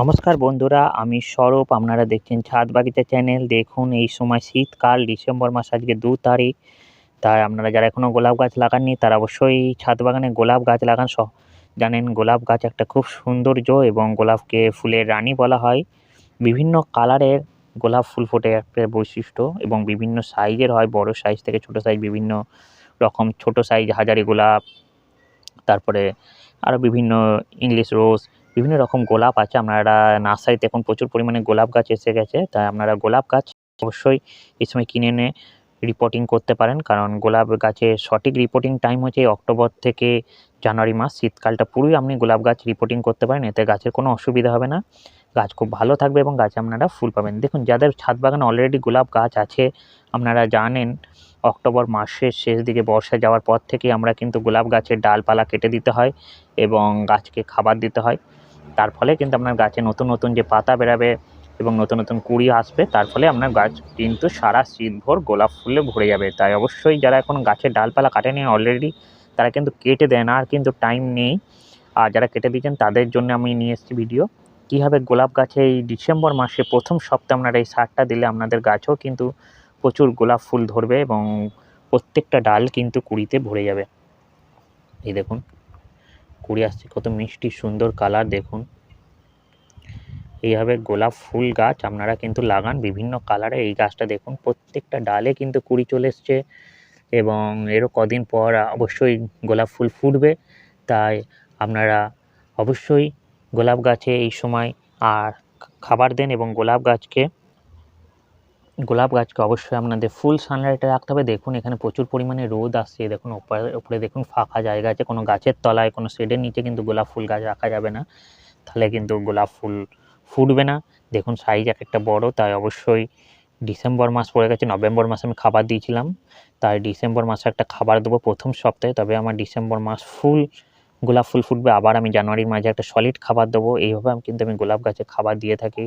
নমস্কার বন্ধুরা, আমি স্বরূপ আপনারা দেখছেন ছাদ বাগিচা চ্যানেল। দেখুন, এই সময় শীতকাল, ডিসেম্বর মাস আজকে দু তারিখ। তাই আপনারা যারা এখনও গোলাপ গাছ লাগাননি, তারা অবশ্যই ছাদ বাগানে গোলাপ গাছ লাগান। জানেন, গোলাপ গাছ একটা খুব সৌন্দর্য এবং গোলাপকে ফুলের রানী বলা হয়। বিভিন্ন কালারের গোলাপ ফুল ফোটে একটা বৈশিষ্ট্য এবং বিভিন্ন সাইজের হয়। বড় সাইজ থেকে ছোট সাইজ, বিভিন্ন রকম ছোট সাইজ, হাজারি গোলাপ, তারপরে আরও বিভিন্ন ইংলিশ রোজ বিভিন্ন রকম গোলাপ আছে। আপনারা নার্সারিতে এখন প্রচুর পরিমাণে গোলাপ গাছ এসে গেছে। তাই আপনারা গোলাপ গাছ অবশ্যই এই সময় কিনে এনে রিপোর্টিং করতে পারেন। কারণ গোলাপ গাছের সঠিক রিপোর্টিং টাইম হচ্ছে অক্টোবর থেকে জানুয়ারি মাস। শীতকালটা পুরোই আপনি গোলাপ গাছ রিপোর্টিং করতে পারেন। এতে গাছের কোনো অসুবিধা হবে না। গাছ খুব ভালো থাকবে এবং গাছে আপনারা ফুল পাবেন। দেখুন, যাদের ছাদ বাগানে অলরেডি গোলাপ গাছ আছে, আপনারা জানেন অক্টোবর মাসের শেষ দিকে বর্ষা যাওয়ার পর থেকে আমরা কিন্তু গোলাপ গাছের ডালপালা কেটে দিতে হয় এবং গাছকে খাবার দিতে হয়। তার ফলে কিন্তু আপনার গাছে নতুন নতুন যে পাতা বেরাবে এবং নতুন নতুন কুড়ি আসবে, তার ফলে আপনার গাছ কিন্তু সারা শীতভর গোলাপ ফুলে ভরে যাবে। তাই অবশ্যই যারা এখন গাছের ডালপালা কাটেনি অলরেডি তারা কিন্তু কেটে দেয় না আর কিন্তু টাইম নেই। আর যারা কেটে দিয়েছেন, তাদের জন্য আমি নিয়ে এসেছি ভিডিও কীভাবে গোলাপ গাছে এই ডিসেম্বর মাসে প্রথম সপ্তাহে আপনারা এই সারটা দিলে আপনাদের গাছও কিন্তু প্রচুর গোলাপ ফুল ধরবে এবং প্রত্যেকটা ডাল কিন্তু কুড়িতে ভরে যাবে। এই দেখুন। কুড়ি আসছে। কত মিষ্টি, সুন্দর কালার দেখুন। এইভাবে গোলাপ ফুল গাছ আপনারা কিন্তু লাগান বিভিন্ন কালারে এই গাছটা দেখুন, প্রত্যেকটা ডালে কিন্তু কুড়ি চলে এসছে এবং এরও কদিন পর অবশ্যই গোলাপ ফুল ফুটবে। তাই আপনারা অবশ্যই গোলাপ গাছে এই সময় আর খাবার দেন এবং গোলাপ গাছকে গোলাপ গাছকে অবশ্যই আপনাদের ফুল সানলাইটে রাখতে হবে। দেখুন, এখানে প্রচুর পরিমাণে রোদ আসছে। দেখুন, ওপরে উপরে দেখুন, ফাঁকা জায়গা আছে। কোনো গাছের তলায়, কোনো শেডের নিচে কিন্তু গোলাপ ফুল গাছ রাখা যাবে না। তাহলে কিন্তু গোলাপ ফুল ফুটবে না। দেখুন সাইজ এক একটা বড়। তাই অবশ্যই ডিসেম্বর মাস পড়ে গেছে। নভেম্বর মাসে আমি খাবার দিয়েছিলাম। তাই ডিসেম্বর মাসে একটা খাবার দেবো প্রথম সপ্তাহে। তবে আমার ডিসেম্বর মাস ফুল, গোলাপ ফুল ফুটবে। আবার আমি জানুয়ারির মাঝে একটা সলিড খাবার দেবো। এইভাবে আমি কিন্তু আমি গোলাপ গাছে খাবার দিয়ে থাকি।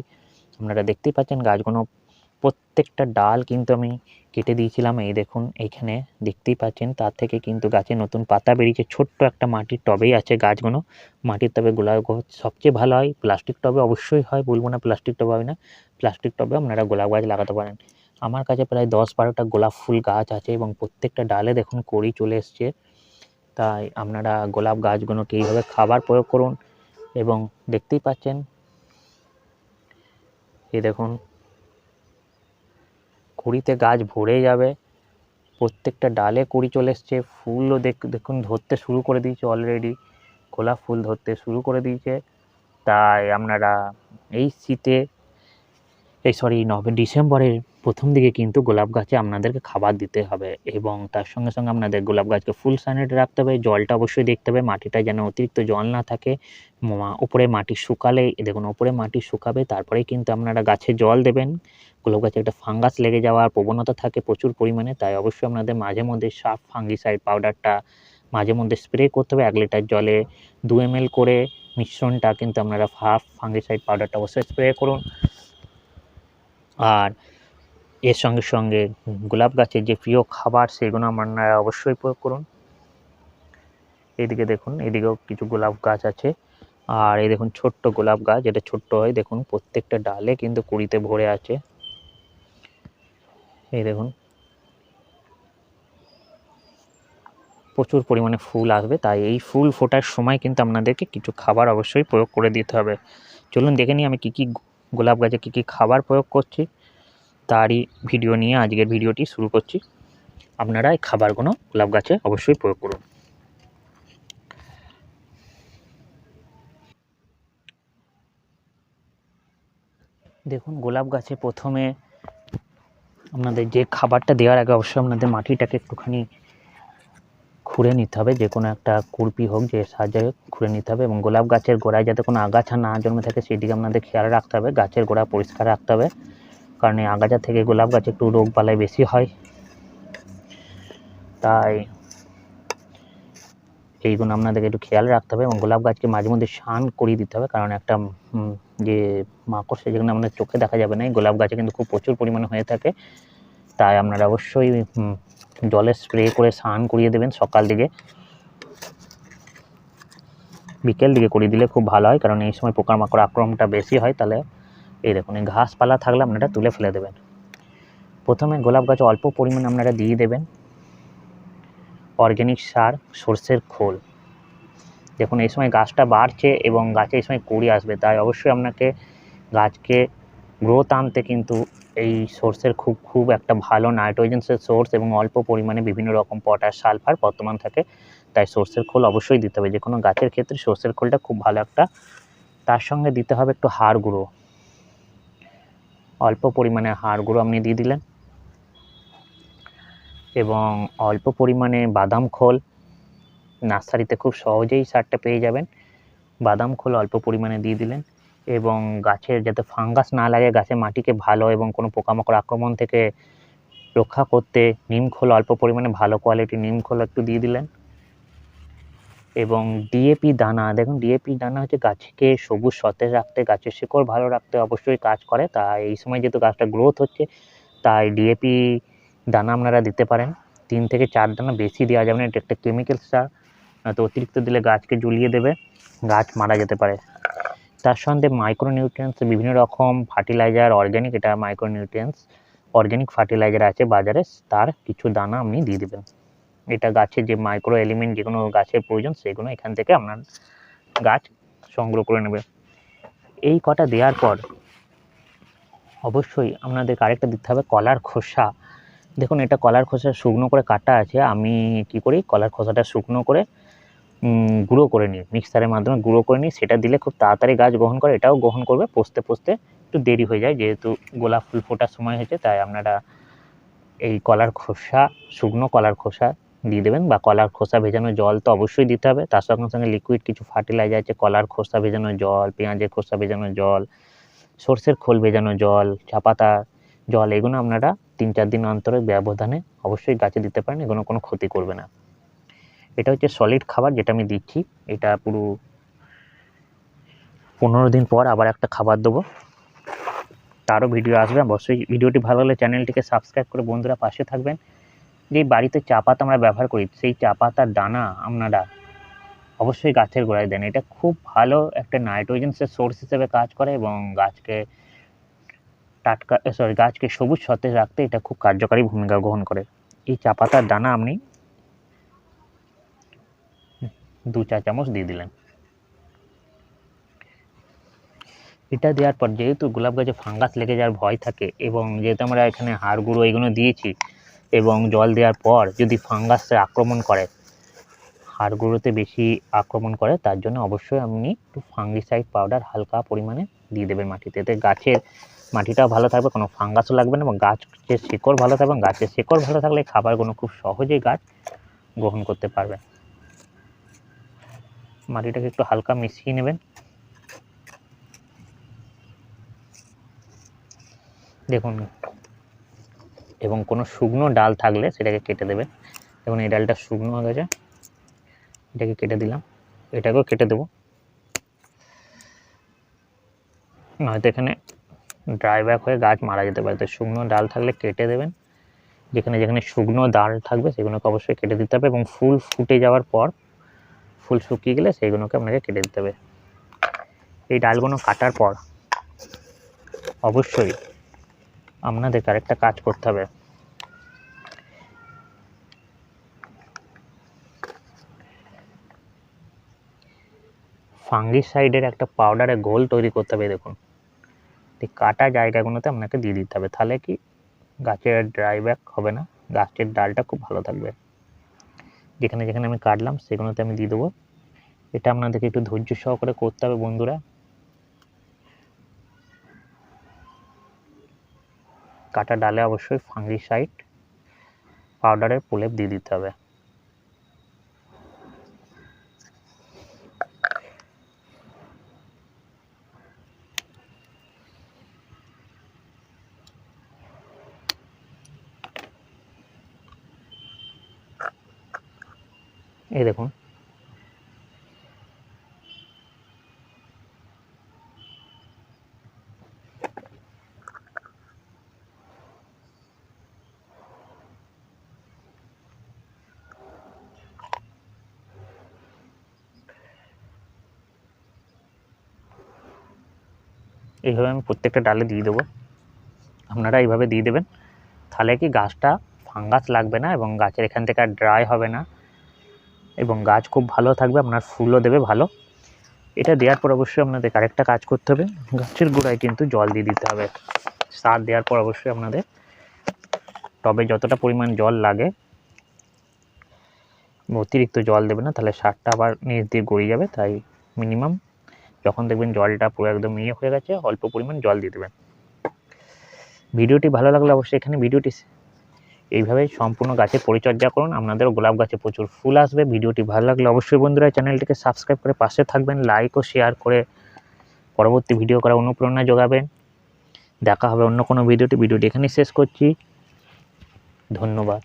আপনারা দেখতেই পাচ্ছেন গাছগুলো প্রত্যেকটা ডাল কিন্তু আমি কেটে দিয়েছিলাম। এই দেখুন এইখানে দেখতেই পাচ্ছেন, তার থেকে কিন্তু গাছে নতুন পাতা বেরিয়েছে। ছোট্ট একটা মাটির টবেই আছে গাছগুলো। মাটির টবে গোলাপ গাছ সবচেয়ে ভালো হয়। প্লাস্টিক টবে অবশ্যই হয়, বলব না প্লাস্টিক টবে হয় না। প্লাস্টিক টবে আপনারা গোলাপ গাছ লাগাতে পারেন। আমার কাছে প্রায় দশ বারোটা গোলাপ ফুল গাছ আছে এবং প্রত্যেকটা ডালে দেখুন কড়ি চলে এসছে। তাই আপনারা গোলাপ গাছগুলোকে এইভাবে খাবার প্রয়োগ করুন এবং দেখতেই পাচ্ছেন। এই দেখুন কুড়িতে গাছ ভরে যাবে। প্রত্যেকটা ডালে কুড়ি চলে এসছে। ফুলও দেখ, দেখুন, ধরতে শুরু করে দিয়েছে অলরেডি গোলাপ ফুল ধরতে শুরু করে দিয়েছে। তাই আপনারা এই শীতে এই সরি নভে ডিসেম্বরের প্রথম দিকে কিন্তু গোলাপ গাছে আপনাদেরকে খাবার দিতে হবে এবং তার সঙ্গে সঙ্গে আপনাদের গোলাপ গাছকে ফুল সাইনেটে রাখতে হবে, জলটা অবশ্যই দেখতে হবে, মাটিটা যেন অতিরিক্ত জল না থাকে উপরে মাটি শুকালে দেখুন উপরে মাটি শুকাবে, তারপরেই কিন্তু আপনারা গাছে জল দেবেন, গোলাপ গাছে একটা ফাঙ্গাস লেগে যাওয়ার প্রবণতা থাকে প্রচুর পরিমাণে, তাই অবশ্যই আপনাদের মাঝে মধ্যে সাফ ফাঙ্গিসাইড পাউডারটা মাঝে মধ্যে স্প্রে করতে হবে, এক লিটার জলে দু এম করে মিশ্রণটা কিন্তু আপনারা হাফ ফাঙ্গিসাইড পাউডারটা অবশ্যই স্প্রে করুন। আর এর সঙ্গে সঙ্গে গোলাপ গাছের যে প্রিয় খাবার সেগুলো আপনারা অবশ্যই প্রয়োগ করুন। এদিকে দেখুন, এদিকেও কিছু গোলাপ গাছ আছে। আর এই দেখুন ছোট্ট গোলাপ গাছ, এটা ছোট্ট হয়, দেখুন প্রত্যেকটা ডালে কিন্তু কুড়িতে ভরে আছে। এই দেখুন। প্রচুর পরিমাণে ফুল আসবে, তাই এই ফুল ফোটার সময় কিন্তু আপনাদেরকে কিছু খাবার অবশ্যই প্রয়োগ করে দিতে হবে। চলুন দেখে নিই আমি কী কী গোলাপ গাছে কী কী খাবার প্রয়োগ করছি, তারই ভিডিও নিয়ে আজকের ভিডিওটি শুরু করছি। আপনারা এই খাবারগুলো গোলাপ গাছে অবশ্যই প্রয়োগ করুন। দেখুন, গোলাপ গাছে প্রথমে আপনাদের যে খাবারটা দেওয়ার আগে অবশ্যই আপনাদের মাটিটাকে একটুখানি খুঁড়ে নিতে হবে, যে কোনো একটা কুরপি হোক, যে সাহায্যে খুঁড়ে নিতে হবে এবং গোলাপ গাছের গোড়ায় যাতে কোনো আগাছা না জন্মে থাকে, সেদিকে আপনাদের খেয়াল রাখতে হবে, গাছের গোড়া পরিষ্কার রাখতে হবে, কারণ এই আগাছা থেকে গোলাপ গাছে একটু রোগ বালাই বেশি হয়। তাই এইগুলো আপনাদেরকে একটু খেয়াল রাখতে হবে এবং গোলাপ গাছকে মাঝে মধ্যে স্নান করিয়ে দিতে হবে, কারণ একটা যে মাকড় মাকড়সা যেগুলো আমাদের চোখে দেখা যাবে না, এই গোলাপ গাছে কিন্তু খুব প্রচুর পরিমাণে হয়ে থাকে। তাই আপনারা অবশ্যই জলে স্প্রে করে স্নান করিয়ে দেবেন সকাল দিকে। বিকেল দিকে করে দিলে খুব ভালো হয়, কারণ এই সময় পোকামাকড় আক্রমণটা বেশি হয়, তাহলে এই দেখুন, এই ঘাসপালা থাকলে আপনারা তুলে ফেলে দেবেন। প্রথমে গোলাপ গাছ অল্প পরিমাণে আপনারা দিয়ে দেবেন। অর্গ্যানিক সার, সর্ষের খোল। দেখুন, এই সময় গাছটা বাড়ছে এবং গাছে এই সময় কুড়ি আসবে, তাই অবশ্যই আপনাকে গাছকে গ্রোথ আনতে কিন্তু এই সোর্সের খুব খুব একটা ভালো নাইট্রোজেন্সের সোর্স এবং অল্প পরিমাণে বিভিন্ন রকম পটাশ সালফার বর্তমান থাকে। তাই সর্ষের খোল অবশ্যই দিতে হবে। যে কোনো গাছের ক্ষেত্রে সর্ষের খোলটা খুব ভালো একটা, তার সঙ্গে দিতে হবে একটু হাড় গুঁড়ো। অল্প পরিমাণে হাড় গুঁড়ো আপনি দিয়ে দিলেন। এবং অল্প পরিমাণে বাদাম খোল। নার্সারিতে খুব সহজেই সারটা পেয়ে যাবেন। বাদাম খোল অল্প পরিমাণে দিয়ে দিলেন। এবং গাছের যাতে ফাঙ্গাস না লাগে গাছের মাটিকে ভালো এবং কোনো পোকামাকড় আক্রমণ থেকে রক্ষা করতে নিম খোল অল্প পরিমাণে ভালো কোয়ালিটির নিম খোল একটু দিয়ে দিলেন। এবং ডিএপি দানা, দেখুন ডিএপি দানা হচ্ছে গাছকে সবুজ, সতেজ রাখতে, গাছের শিকড় ভালো রাখতে অবশ্যই কাজ করে। তাই এই সময় যেহেতু গাছটা গ্রোথ হচ্ছে, তাই ডিএপি দানা আপনারা দিতে পারেন। তিন থেকে চার দানা বেশি দেওয়া যাবে না, এটা একটা কেমিক্যাল সার নয়তো অতিরিক্ত দিলে গাছকে ঝুলিয়ে দেবে, গাছ মারা যেতে পারে। তার সঙ্গে মাইক্রোনিউট্রিয়েন্টস বিভিন্ন রকম ফার্টিলাইজার অর্গ্যানিক এটা মাইক্রোনিউট্রিয়েন্টস অর্গ্যানিক ফার্টিলাইজার আছে বাজারে, তার কিছু দানা আপনি দিয়ে দেবেন। এটা গাছের যে মাইক্রো এলিমেন্ট যেগুলো গাছের প্রয়োজন, সেগুলো এখান থেকে আপনার গাছ সংগ্রহ করে নেবে এই কটা দেওয়ার পর অবশ্যই আপনাদের আরেকটা দিতে হবে কলার খোসা। দেখুন, এটা কলার খোসা শুকনো করে কাটা আছে, আমি কি করি? কলার খোসাটা শুকনো করে গুঁড়ো করে নিই। মিক্সারের মাধ্যমে গুঁড়ো করে নিই। সেটা দিলে খুব তাড়াতাড়ি গাছ গ্রহণ করে। এটাও গ্রহণ করবে। পচতে পচতে একটু দেরি হয়ে যায়। যেহেতু গোলাপ ফুল ফোটার সময় হয়েছে, তাই আপনারা এই কলার খোসা, শুকনো কলার খোসা দিয়ে দেবেন বা কলার খোসা ভেজানো জল তো অবশ্যই দিতে হবে। তার সঙ্গে সঙ্গে লিকুইড কিছু ফার্টিলাইজার আছে, কলার খোসা ভেজানো জল, পেঁয়াজের খোসা ভেজানো জল, সর্ষের খোল ভেজানো জল চা পাতা জল, এগুলো আপনারা তিন চার দিন অন্তরে ব্যবধানে অবশ্যই গাছে দিতে পারেন। এগুলো কোনো ক্ষতি করবে না। এটা হচ্ছে সলিড খাবার যেটা আমি দিচ্ছি। এটা পুরো পনেরো দিন পর আবার একটা খাবার দেবো। তারও ভিডিও আসবে। অবশ্যই ভিডিওটি ভালো লাগলে চ্যানেলটিকে সাবস্ক্রাইব করে বন্ধুরা পাশে থাকবেন। যে বাড়িতে চা পাতা আমরা ব্যবহার করি, সেই চা পাতার দানা আপনারা অবশ্যই গাছের গোড়ায় দেন। এটা খুব ভালো একটা নাইট্রোজেন্সের সোর্স হিসেবে কাজ করে এবং গাছকে টাটকা সরি গাছকে সবুজ সতেজ রাখতে এটা খুব কার্যকারী ভূমিকা গ্রহণ করে। এই চা পাতার দানা আপনি দু চা চামচ দিয়ে দিলেন। এটা দেওয়ার পর যেহেতু গোলাপ গাছে ফাঙ্গাস লেগে যাওয়ার ভয় থাকে এবং যেহেতু আমরা এখানে হাড় গুঁড়ো এগুলো দিয়েছি এবং জল দেওয়ার পর যদি ফাঙ্গাস আক্রমণ করে, হাড় গুঁড়োতে বেশি আক্রমণ করে, তার জন্য অবশ্যই আপনি একটু ফাঙ্গিসাইড পাউডার হালকা পরিমাণে দিয়ে দেবেন মাটিতে। এতে গাছের মাটিটাও ভালো থাকবে, কোনো ফাঙ্গাসও লাগবে না এবং গাছের শিকড় ভালো থাকবে গাছের শিকড় ভালো থাকলে খাবারগুলো খুব সহজেই গাছ গ্রহণ করতে পারবে। মাটিটাকে একটু হালকা মিশিয়ে নেবেন। দেখুন, এবং কোনো শুকনো ডাল থাকলে সেটাকে কেটে দেবেন। দেখুন, এই ডালটা শুকনো হয়ে গেছে। এটাকে কেটে দিলাম। এটাকেও কেটে দেবো। নয়তো এখানে ড্রাই ব্যাক হয়ে গাছ মারা যেতে পারে। তো শুকনো ডাল থাকলে কেটে দেবেন। যেখানে যেখানে শুকনো ডাল থাকবে, সেগুলোকে অবশ্যই কেটে দিতে হবে এবং ফুল ফুটে যাওয়ার পর ফুল শুকিয়ে গেলে সেইগুলোকে আপনাকে কেটে দিতে হবে। এই ডালগুলো কাটার পর অবশ্যই আপনাদের আরেকটা কাজ করতে হবে। ফাঙ্গিসাইডের একটা পাউডারে গোল তৈরি করতে হবে, দেখুন। কাটা জায়গাগুলোতে আপনাকে দিয়ে দিতে হবে, তাহলে কি গাছের ড্রাই ব্যাক হবে না, গাছের ডালটা খুব ভালো থাকবে। যেখানে যেখানে আমি কাটলাম, সেগুলোতে আমি দিয়ে দেবো। এটা আপনাদেরকে একটু ধৈর্য সহকারে করতে হবে বন্ধুরা। কাটা ডালে অবশ্যই ফাঙ্গিসাইড পাউডারের প্রলেপ দিয়ে দিতে হবে। এই দেখুন। এইভাবে আমি প্রত্যেকটা ডালে দিয়ে দেবো। আপনারা এইভাবে দিয়ে দেবেন। তাহলে কি গাছটা ফাঙ্গাস লাগবে না এবং গাছের এখান থেকে আর ড্রাই হবে না? এবং গাছ খুব ভালো থাকবে, আপনার ফুলও দেবে ভালো। এটা দেওয়ার পর অবশ্যই আপনাদের আরেকটা কাজ করতে হবে। গাছের গোড়ায় কিন্তু জল দিয়ে দিতে হবে। সার দেওয়ার পর অবশ্যই আপনাদের টবে যতটা পরিমাণ জল লাগে, অতিরিক্ত জল দেবে না, তাহলে সারটা আবার নিচ দিয়ে গড়িয়ে যাবে, তাই মিনিমাম যখন দেখবেন জলটা পুরো একদম ইয়ে হয়ে গেছে, অল্প পরিমাণ জল দিয়ে দেবেন। ভিডিওটি ভালো লাগলে অবশ্যই এখানে ভিডিওটি এইভাবে সম্পূর্ণ গাছের পরিচর্যা করুন। আপনাদেরও গোলাপ গাছে প্রচুর ফুল আসবে। ভিডিওটি ভালো লাগলে অবশ্যই বন্ধুরা চ্যানেলটিকে সাবস্ক্রাইব করে পাশে থাকবেন লাইক ও শেয়ার করে পরবর্তী ভিডিও করা অনুপ্রেরণা যোগাবেন। দেখা হবে অন্য কোনো ভিডিওটি ভিডিওটি এখানেই শেষ করছি। ধন্যবাদ।